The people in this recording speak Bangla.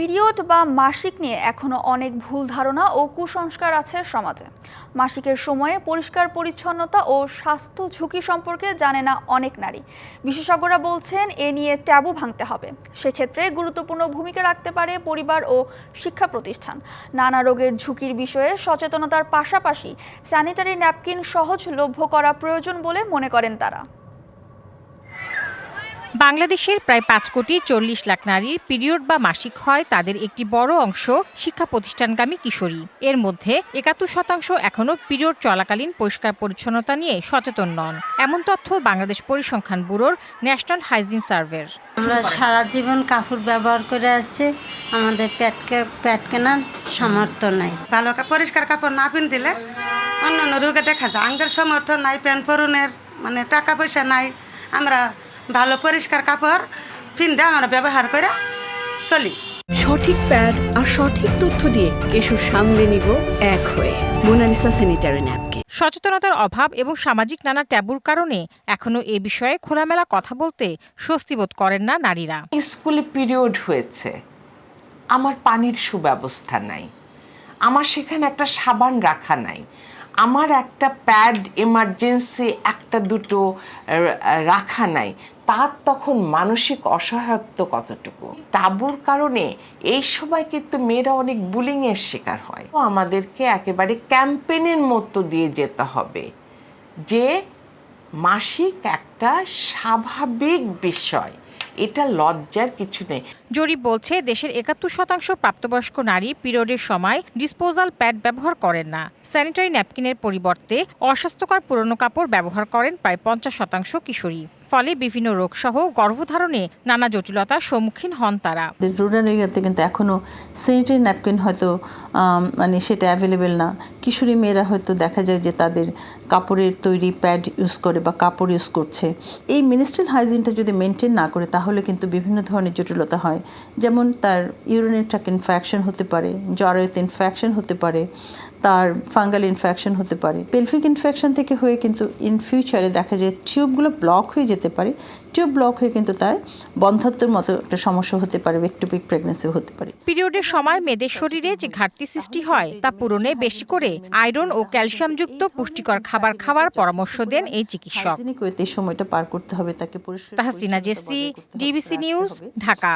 পিরিয়ড বা মাসিক নিয়ে এখনও অনেক ভুল ধারণা ও কুসংস্কার আছে সমাজে। মাসিকের সময়ে পরিষ্কার পরিচ্ছন্নতা ও স্বাস্থ্য ঝুঁকি সম্পর্কে জানে না অনেক নারী। বিশেষজ্ঞরা বলছেন, এ নিয়ে ট্যাবু ভাঙতে হবে। সেক্ষেত্রে গুরুত্বপূর্ণ ভূমিকা রাখতে পারে পরিবার ও শিক্ষা প্রতিষ্ঠান। নানা রোগের ঝুঁকির বিষয়ে সচেতনতার পাশাপাশি স্যানিটারি ন্যাপকিন সহজলভ্য করা প্রয়োজন বলে মনে করেন তারা। বাংলাদেশের প্রায় পাঁচ কোটি চল্লিশ লাখ নারীর পিরিয়ড বা মাসিক হয় তাদের একটি বড় অংশ শিক্ষা প্রতিষ্ঠানগামী কিশোরী। এর মধ্যে একাত্তর শতাংশ এখনও পিরিয়ড চলাকালীন পরিষ্কার পরিচ্ছন্নতা নিয়ে সচেতন নন। এমন তথ্য বাংলাদেশ পরিসংখ্যান ব্যুরোর ন্যাশনাল হাইজিন সার্ভের। আমরা সারা জীবন কাপড় ব্যবহার করে আসছি আমাদের প্যাটকে প্যাট কেনার সামর্থ্য নাই। ভালো পরিষ্কার কাপড় না পিন দিলে অন্য অন্য রোগে দেখা যায়। আমাদের সমর্থ নাই প্যান্ট পরনের মানে টাকা পয়সা নাই। আমরা ভালো পরিষ্কার কাপড় পিনতে আমরা ব্যবহার করে চলি। সঠিক প্যাড আর সঠিক তথ্য দিয়ে কেশু সামলে নিব এক হয়ে মোনালিসা স্যানিটারি ন্যাপকিন সচেতনতার অভাব এবং সামাজিক নানা ট্যাবুর কারণে এখনও এ বিষয়ে খোলামেলা কথা বলতে স্বস্তি বোধ করেন না নারীরা। স্কুলে পিরিয়ড হয়েছে। আমার পানির সুব্যবস্থা নাই। আমার সেখানে একটা সাবান রাখা নাই। আমার একটা প্যাড এমার্জেন্সি একটা দুটো আহ, রাখা নাই। তার তখন মানসিক অসহায়ত্ব কতটুকু? তাবুর কারণে এই সময় কিন্তু মেয়েরা অনেক বুলিংয়ের শিকার হয়। আমাদেরকে একেবারে ক্যাম্পেনের মধ্য দিয়ে যেতে হবে যে মাসিক একটা স্বাভাবিক বিষয়, এটা লজ্জার কিছু নেই। জরিপ বলছে, দেশের একাত্তর শতাংশ প্রাপ্তবয়স্ক নারী পিরিয়ডের সময় ডিসপোজাল প্যাড ব্যবহার করেন না। স্যানিটারি ন্যাপকিনের পরিবর্তে অস্বাস্থ্যকর পুরনো কাপড় ব্যবহার করেন প্রায় পঞ্চাশ শতাংশ কিশোরী। ফলে বিভিন্ন রোগসহ গর্ভধারণে নানা জটিলতার সম্মুখীন হন তারা। রুরাল এরিয়াতে কিন্তু এখনও স্যানিটারি ন্যাপকিন হয়তো মানে সেটা অ্যাভেলেবেল না। কিশোরী মেয়েরা হয়তো দেখা যায় যে তাদের কাপড়ের তৈরি প্যাড ইউজ করে বা কাপড় ইউজ করছে। এই মিনিস্ট্রাল হাইজিনটা যদি মেনটেন না করে, তাহলে কিন্তু বিভিন্ন ধরনের জটিলতা হয়। যেমন তার ইউরিনের ট্র্যাক ইনফেকশন হতে পারে জরায়ুতে ইনফেকশন হতে পারে তার ফাঙ্গাল ইনফেকশন হতে পারে। পেলফিক ইনফেকশন থেকে হয়ে কিন্তু ইন ফিউচারে দেখা যায় টিউবগুলো ব্লক হয়ে যেতে পারে। টিউব ব্লক হয়ে কিন্তু তার বন্ধাত্মর মতো একটা সমস্যা হতে পারে একটুপিক প্রেগনেন্সি হতে পারে। পিরিয়ডের সময় মেয়েদের শরীরে যে ঘাটতি সৃষ্টি হয় তা পূরণে বেশি করে আয়রন ও ক্যালসিয়ামযুক্ত পুষ্টিকর খাবার খাওয়ার পরামর্শ দেন এই চিকিৎসক। এই সময়টা পার করতে হবে তাকে Tahsina JC DBC news Dhaka.